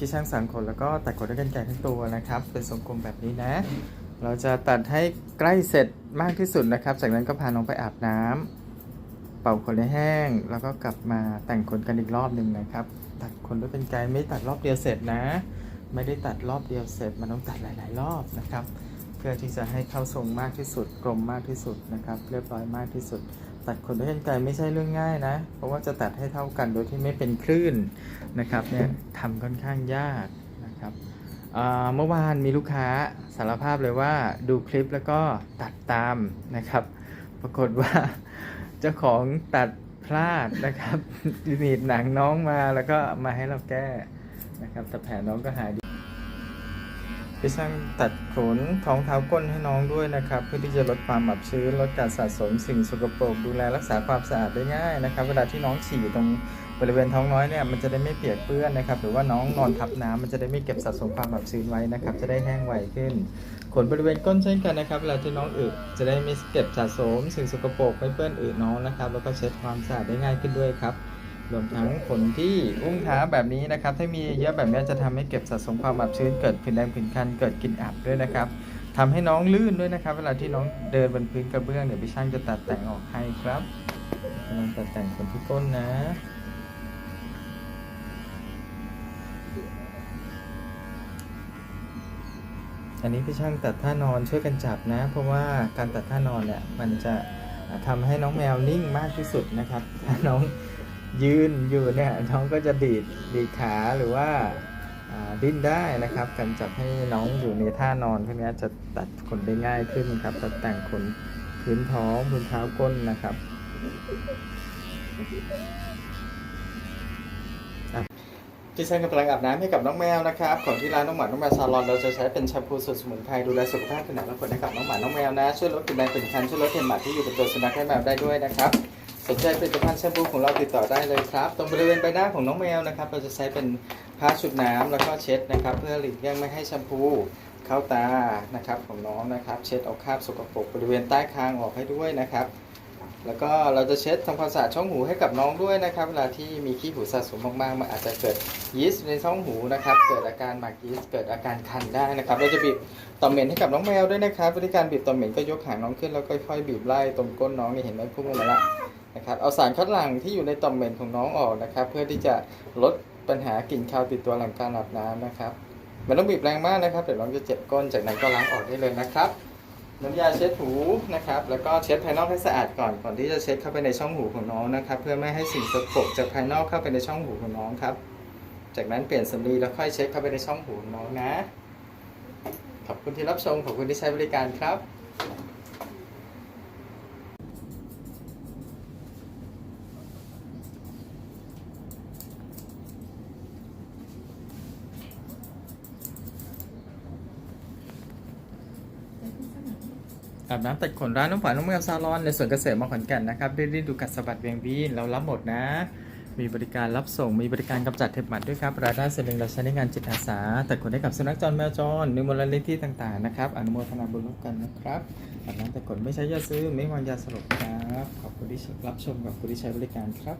ที่ช่างสังขนแล้วก็ตัดขนด้วยกันไกรทั้งตัวนะครับ เป็นทรงกลมแบบนี้นะ เราจะตัดให้ใกล้เสร็จมากที่สุดนะครับ จากนั้นก็พาน้องไปอาบน้ำเป่าขนให้แห้ง แล้วก็กลับมาแต่งขนกันอีกรอบหนึ่งนะครับ ตัดขนด้วยกันไกรไม่ตัดรอบเดียวเสร็จนะ ไม่ได้ตัดรอบเดียวเสร็จมันต้องตัดหลาย ๆ รอบนะครับ เพื่อที่จะให้เข้าทรงมากที่สุดกลมมากที่สุดนะครับ เรียบร้อยมากที่สุด ตัดขนด้วยกันไกรไม่ใช่เรื่องง่ายนะ เพราะว่าจะตัดให้เท่ากันโดยที่ไม่เป็นคลื่นนะครับเนี่ยทำค่อนข้างยากนะครับเมื่อวานมีลูกค้าสารภาพเลยว่าดูคลิปแล้วก็ตัดตามนะครับ ปรากฏว่าเจ้าของตัดพลาดนะครับหนีบหนังน้องมาแล้วก็มาให้เราแก้นะครับแต่แผลน้องก็หายดี พี่ช่างตัดขนท้องเท้าก้นให้น้องด้วยนะครับ เพื่อที่จะลดความอับชื้นลดการสะสมสิ่งสกปรกดูแลรักษาความสะอาดได้ง่ายนะครับ เวลาที่น้องฉี่ตรงบริเวณท้องน้อยเนี่ยมันจะได้ไม่เปียกเปื้อนนะครับ หรือว่าน้องนอนทับน้ำมันจะได้ไม่เก็บสะสมความอับชื้นไว้นะครับ จะได้แห้งไวขึ้น ขนบริเวณก้นเช่นกันนะครับ เวลาที่น้องอึจะได้ไม่เก็บสะสม สิ่งสกปรกไม่เปื้อนอึน้องนะครับ แล้วก็เช็ดความสะอาดได้ง่ายขึ้นด้วยครับ รวมทั้งขนที่อุ้งเท้าแบบนี้นะครับ ถ้ามีเยอะแบบนี้จะทำให้เก็บสะสมความอับชื้นเกิดผื่นแดงผื่นคันเกิดกลิ่นอับด้วยนะครับทำให้น้องลื่นด้วยนะครับ เวลาที่น้องเดินบนพื้นกระเบื้องเดี๋ยวพี่ช่างจะตัดแต่งออกให้ครับกำลังตัดแต่งขนที่ก้นนะอันนี้พี่ช่างตัดท่านอนช่วยกันจับนะ เพราะว่าการตัดท่านอนเนี่ยมันจะทำให้น้องแมวนิ่งมากที่สุดนะครับถ้าน้อง ยืนอยู่เนี่ยน้องก็จะดีดดีดขาหรือว่าดิ้นได้นะครับการจับให้น้องอยู่ในท่านอนพวกนี้จะตัดขนได้ง่ายขึ้นครับตัดแต่งขนพื้นท้องพื้นเท้าก้นนะครับที่ฉันกำลังอาบน้ำให้กับน้องแมวนะครับของที่ร้านน้องหมาน้องแมวซาลอนเราจะใช้เป็นแชมพูสูตรสมุนไพรดูแลสุขภาพขนาดและผลให้กับน้องหมาน้องแมวนะช่วยลดกลิ่นแรงเป็นคันช่วยลดเห็นหมาที่อยู่บนตัวสุนัขให้แมวได้ด้วยนะครับ สนใจผลิตภัณฑ์แชมพูของเราติดต่อได้เลยครับ ตรงบริเวณใบหน้าของน้องแมวนะครับ เราจะใช้เป็นผ้าชุบน้ำแล้วก็เช็ดนะครับ เพื่อหลีกเลี่ยงไม่ให้แชมพูเข้าตานะครับของน้องนะครับ เช็ดเอาคราบสกปรกบริเวณใต้คางออกให้ด้วยนะครับ แล้วก็เราจะเช็ดทำความสะอาดช่องหูให้กับน้องด้วยนะครับ เวลาที่มีขี้หูสะสมมากๆมันอาจจะเกิดยีสต์ในช่องหูนะครับ เกิดอาการหมักยีสต์เกิดอาการคันได้นะครับ เราจะบีบต่อมเหม็นให้กับน้องแมวด้วยนะครับวิธีการบีบต่อมเหม็นก็ยกหางน้องขึ้นแล้วค่อยๆบีบไล่ตรงก้นน้องนี่เห็นไหมพุ่งออกมาละ นะครับเอาสารคัดหลั่งที่อยู่ในต่อมเหม็นของน้องออกนะครับ เพื่อที่จะลดปัญหากลิ่นคาวติดตัวหลังการอาบน้ำนะครับไม่ต้องบีบแรงมากนะครับเดี๋ยวน้องจะเจ็บก้นจากนั้นก็ล้างออกได้เลยนะครับน้ำยาเช็ดหูนะครับ แล้วก็เช็ดภายนอกให้สะอาดก่อนก่อนที่จะเช็ดเข้าไปในช่องหูของน้องนะครับ เพื่อไม่ให้สิ่งสกปรกจากภายนอกเข้าไปในช่องหูของน้องครับ จากนั้นเปลี่ยนสำลีแล้วค่อยเช็ดเข้าไปในช่องหูของน้องนะ ขอบคุณที่รับชมขอบคุณที่ใช้บริการครับ อาบน้ำตัดขนร้านน้องขวัญน้องแมวซาลอนในสวนเกษตรมอขอนแก่นนะครับรีบๆดูกัดสะบัดเวียงวีนเรารับหมดนะ มีบริการรับส่งมีบริการกำจัดเห็บหมัดด้วยครับรายได้ส่วนหนึ่งเราใช้ในงานจิตอาสาตัดขนให้กับสุนัขจรแมวจรในมูลนิธิต่างๆนะครับอนุโมทนาบุญร่วมกันนะครับอาบน้ำตัดขนไม่ใช้ยาซื้อไม่วางยาสลบครับขอบคุณที่รับชมกับคุณที่ใช้บริการครับ